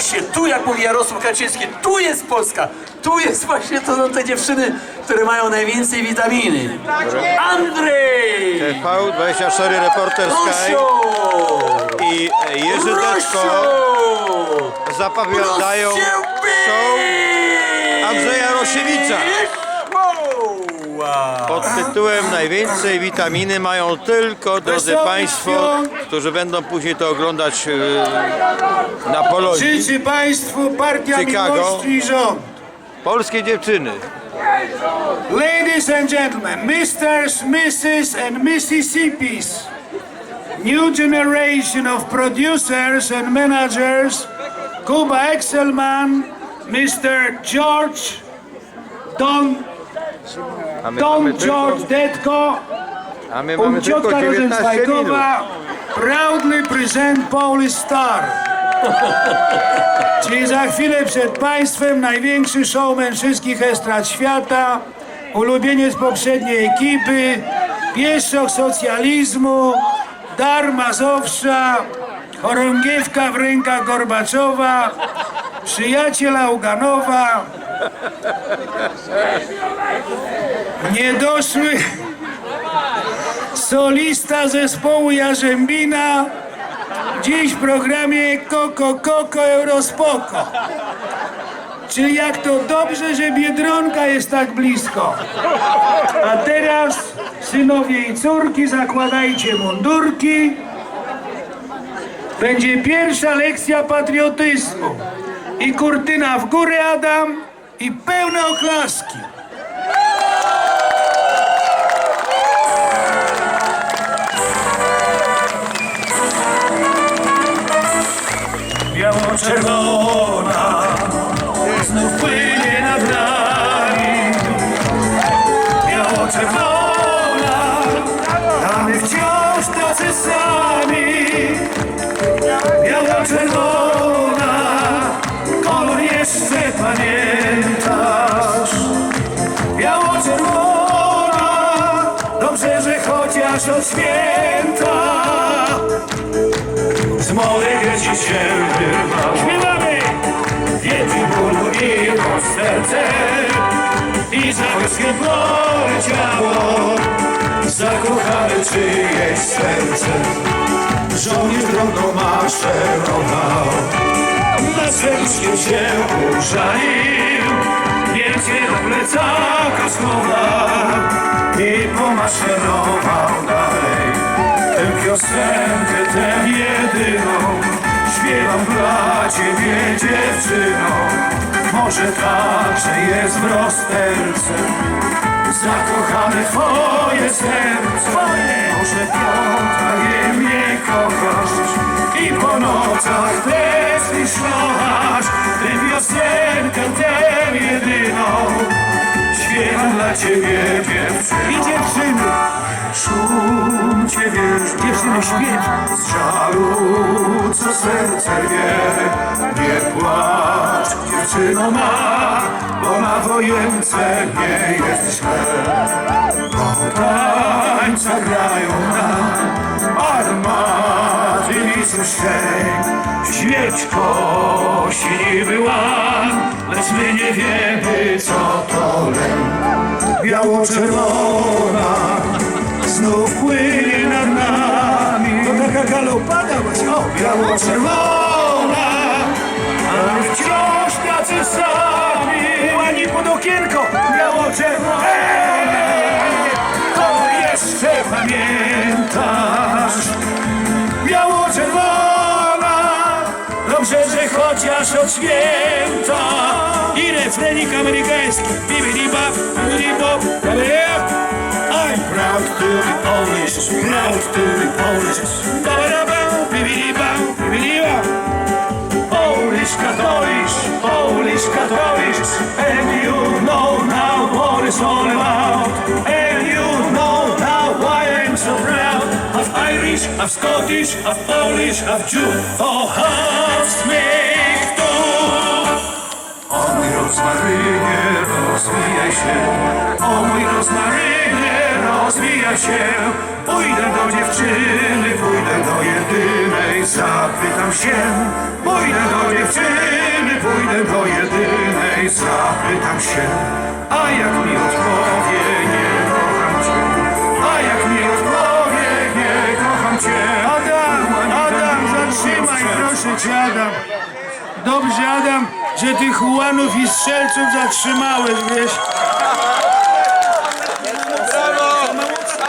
właśnie, tu jak mówi Jarosław Kaczyński, tu jest Polska. Tu jest właśnie, to są te dziewczyny, które mają najwięcej witaminy. Andrzej! TV24 Reporter Sky Rusiu! i Jerzy Deczko Rusiu! zapowiadają show Andrzeja Rosiewicza. Pod tytułem Najwięcej witaminy mają tylko, drodzy Państwo, którzy będą później to oglądać e, na Polonii, Życzy Państwu Partia Chicago. Miłości i Rząd. polskie dziewczyny. Ladies and gentlemen, Misters, Mrs. and Mississippis, new generation of producers and managers, Kuba Excelman, Mr. George Don, A my Don mamy tylko, George Detko a my mamy und tylko Ciotka 19 minut. Rozencwajkowa proudly present Polish Star. Czyli za chwilę przed Państwem największy showman wszystkich estrad świata, ulubieniec poprzedniej ekipy, pieszczok socjalizmu, dar Mazowsza, chorągiewka w rękach Gorbaczowa, przyjaciel Auganowa, niedoszły solista zespołu Jarzębina, dziś w programie Koko Koko Eurospoko. Czyli jak to dobrze, że Biedronka jest tak blisko. A teraz, synowie i córki, zakładajcie mundurki. Będzie pierwsza lekcja patriotyzmu. I kurtyna w górę, Adam, i pełne oklaski. Biało-czerwona znów płynie nad nami. Biało-czerwona, a my wciąż tacy sami. Biało-czerwona, kolor jeszcze pamiętasz. Biało-czerwona, dobrze, że chociaż od święta z mojego ci się wyrwał. Śpiewamy! Wiedzi bólu i pod serce i za wioskiem poleciało zakochane czyjeś serce. Żołnierz drogą maszerował, na sercu się użalił, więc je do plecaka schował i pomaszerował dalej. Piosenkę, tę jedyną. Śpiewam dla ciebie dziewczyno. Może także jest w rozterce. Zakochane twoje serce. Może Piotra je mnie kochasz. I po nocach też szlochasz Tę piosenkę, tę jedyną. Śpiewam dla ciebie dziewczyno. I dziewczyny. Szum cię wiesz, dziewczyny śpiew Z żalu, co serce wie. Nie płacz, dziewczyno ma Bo na wojence nie jest źle. Bo tańca grają nam Armaty szczęk Śmierć kości niby łan Lecz my nie wiemy co to lęk Biało-czerwona znów płynie nad nami. To taka galopada właśnie. O, biało-czerwona, ale wciąż tacy sami. Łani pod okienko, biało-czerwona. To jeszcze pamiętasz. Chociaż od święta. I refrenik amerykański. Bibidi-bap, bibidi-bop, bibidi-bop. I'm proud to be Polish, proud to be Polish. Ba-ba-da-bam, bibidi-bam, bibidi-bam. Polish Catholic, Polish Catholic, and you know now what it's all I've Scottish, I've Polish, I've Jew. Kochasz mnie kto? O mój rozmarynie rozwija się, o mój rozmarynie rozwija się. Pójdę do dziewczyny, pójdę do jedynej, zapytam się. Pójdę do dziewczyny, pójdę do jedynej, zapytam się. A jak mi odpowie? Cię, Adam. Dobrze, Adam, że tych ułanów i strzelców zatrzymałeś, wiesz.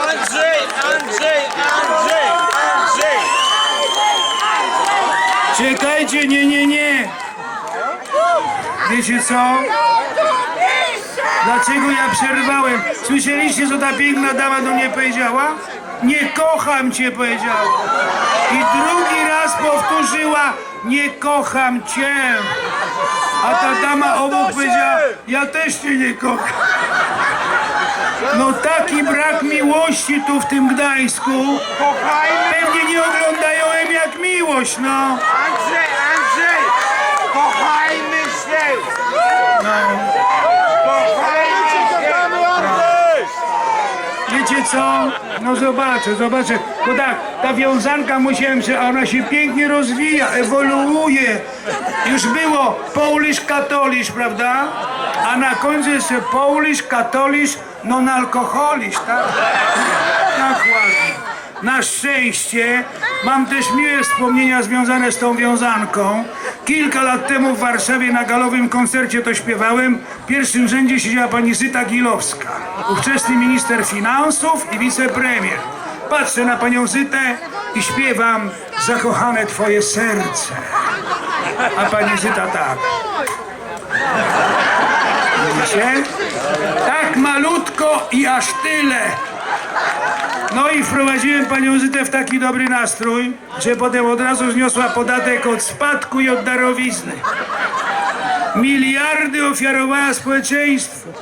Andrzej, Andrzej, Andrzej, Andrzej! Czekajcie, nie, nie, nie. Wiecie co? Dlaczego ja przerwałem? Słyszeliście, co ta piękna dama do mnie powiedziała? Nie kocham cię, powiedziała. I drugi raz powtórzyła, nie kocham cię. A ta dama obok powiedziała, ja też cię nie kocham. No taki brak miłości tu w tym Gdańsku. Pewnie nie oglądają M jak miłość, no. Andrzej, Andrzej! Kochajmy się! Kochajmy się! Wiecie co? No zobaczę, zobaczę. Bo tak, ta wiązanka musiałem, że ona się pięknie rozwija, ewoluuje. Już było Polish Katolisz, prawda? A na końcu jeszcze Polish Katolisz non-alkoholisz, tak? Tak ładnie. Na szczęście mam też miłe wspomnienia związane z tą wiązanką. Kilka lat temu w Warszawie na galowym koncercie to śpiewałem. W pierwszym rzędzie siedziała pani Zyta Gilowska, ówczesny minister finansów i wicepremier. Patrzę na panią Zytę i śpiewam Zakochane twoje serce. A pani Zyta tak. Widzicie? Tak malutko i aż tyle. No i wprowadziłem panią Zytę w taki dobry nastrój, że potem od razu zniosła podatek od spadku i od darowizny. Miliardy ofiarowała społeczeństwu,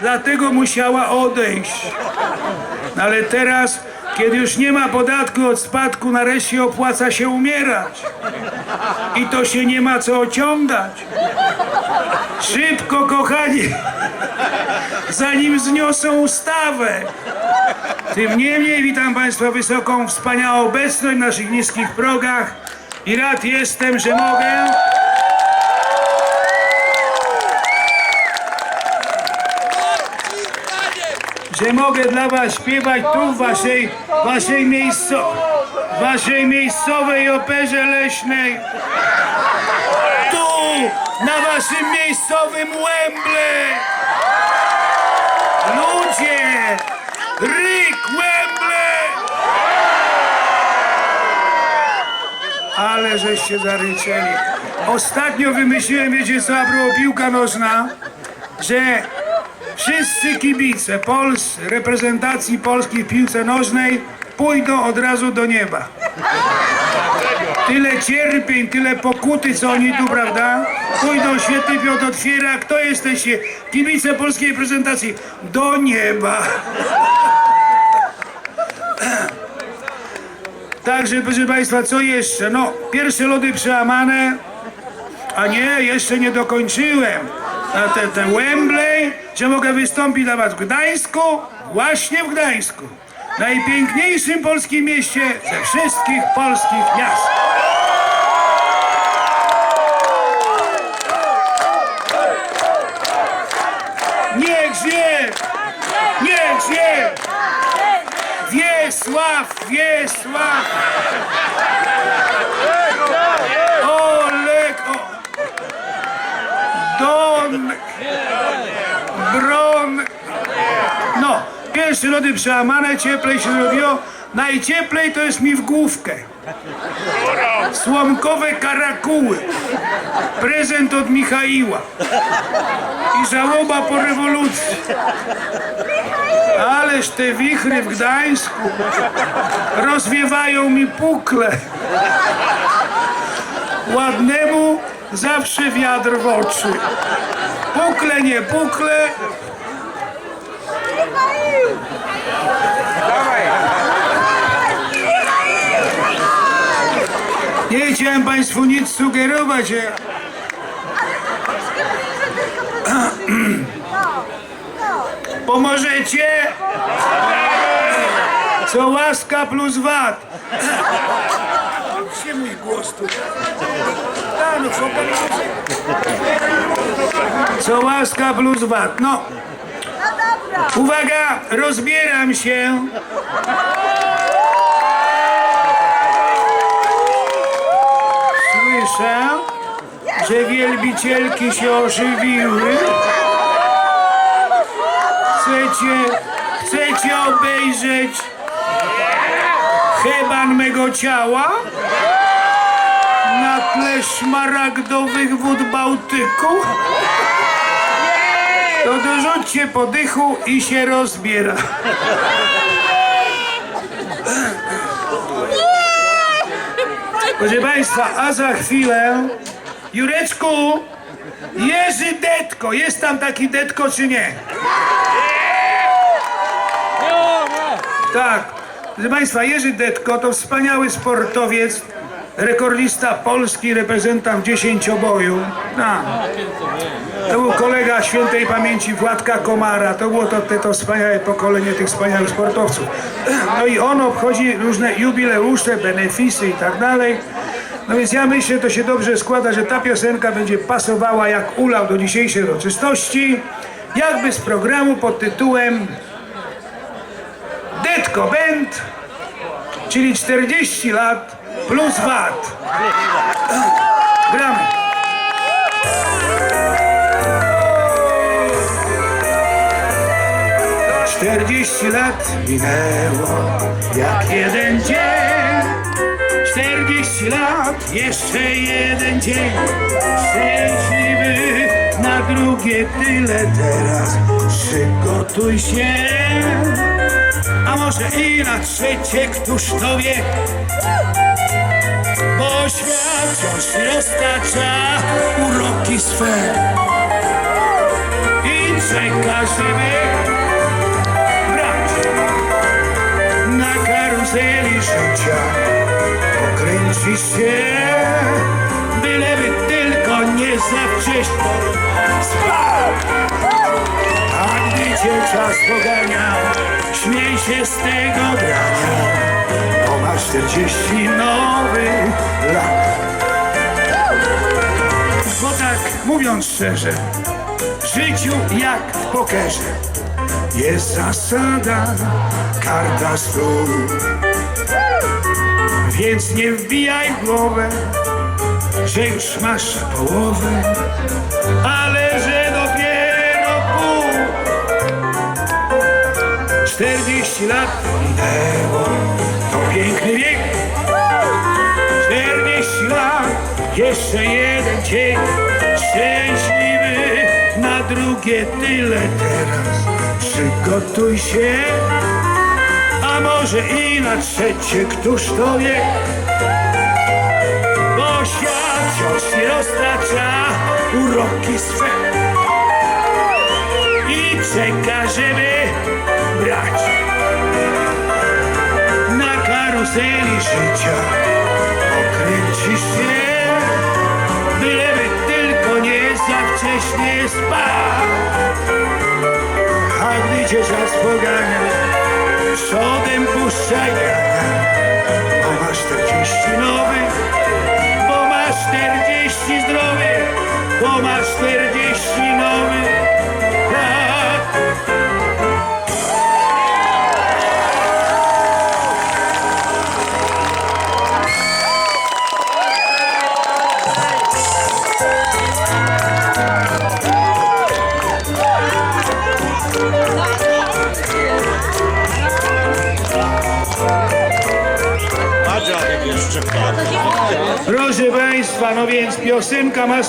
dlatego musiała odejść. No ale teraz, kiedy już nie ma podatku od spadku, nareszcie opłaca się umierać. I to się nie ma co ociągać. Szybko, kochani, zanim zniosą ustawę. Tym niemniej witam Państwa wysoką, wspaniałą obecność w naszych niskich progach i rad jestem, że mogę. Że mogę dla Was śpiewać tu w Waszej, waszej, miejsco, waszej miejscowej operze leśnej. Tu, na Waszym miejscowym Wembley. Ludzie! Ryk Wembley! Ale żeście zaryczeli. Ostatnio wymyśliłem, wiecie co, propos piłka nożna, że wszyscy kibice Pols, reprezentacji Polski w piłce nożnej pójdą od razu do nieba. Tyle cierpień, tyle pokuty, co oni tu, prawda? Pójdą, święty Piotr otwiera. Kto jesteście? Kibice polskiej reprezentacji. Do nieba. Także, proszę Państwa, co jeszcze? No, pierwsze lody przełamane, a nie, jeszcze nie dokończyłem. A ten, ten Wembley, że mogę wystąpić Was w Gdańsku, właśnie w Gdańsku. Najpiękniejszym polskim mieście ze wszystkich polskich miast. Wiesław, Wiesław! Olek. Don... Bron... No, pierwsze lody przełamane, cieplej się zrobiło. Najcieplej to jest mi w główkę. Słomkowe karakuły. Prezent od Michaiła. I żałoba po rewolucji. Ależ te wichry w Gdańsku rozwiewają mi pukle. Ładnemu zawsze wiatr w oczy. Pukle, nie pukle. Nie chciałem Państwu nic sugerować. ja- Pomożecie? Co łaska plus wat. Gdzie mój głos tu? A, no co pan Co łaska plus VAT. No, uwaga, rozbieram się. Słyszę, że wielbicielki się ożywiły. Chcecie, chcecie obejrzeć heban mego ciała? Na tle szmaragdowych wód Bałtyku? To dorzućcie podychu i się rozbiera. Proszę Państwa, a za chwilę Jureczku, Jerzy Detko, jest tam taki Detko czy nie? Tak. Proszę Państwa, Jerzy Detko to wspaniały sportowiec, rekordista Polski, reprezentant dziesięcioboju. No. To był kolega świętej pamięci Władka Komara. To było to, te, to wspaniałe pokolenie tych wspaniałych sportowców. No i on obchodzi różne jubileusze, benefisy i tak dalej. No więc ja myślę, to się dobrze składa, że ta piosenka będzie pasowała jak ulał do dzisiejszej uroczystości. Jakby z programu pod tytułem Detko Band, czyli 40 lat plus VAT. Gramy. Czterdzieści lat minęło jak jeden dzień. Czterdzieści lat, jeszcze jeden dzień. Szczęśliwy na drugie tyle teraz. Przygotuj się. A może i na trzecie, któż to wie? Bo świat wciąż roztacza uroki swe i czeka, żeby brać na karuzeli życia. Pokręcisz się, byleby tylko nie za wcześnie. Cię czas pogania, śmiej się z tego grania, bo masz 40 nowych lat. Bo tak, mówiąc szczerze, w życiu jak w pokerze jest zasada, karta stół. Więc nie wbijaj w głowę, że już masz połowę, ale 40 lat minęło, to piękny wiek. 40 lat, jeszcze jeden dzień. Szczęśliwy na drugie tyle teraz. Przygotuj się, a może i na trzecie, któż to wie? Bo świat wciąż nie roztacza uroki swe i czeka, żeby brać na karuzeli życia. Okręcisz się, byleby tylko nie za wcześnie spać. A gdy czas pogania, przodem puszczaj grania, bo masz 40 nowych, bo masz 40 zdrowych, bo masz 40 nowych Madziak jeszcze.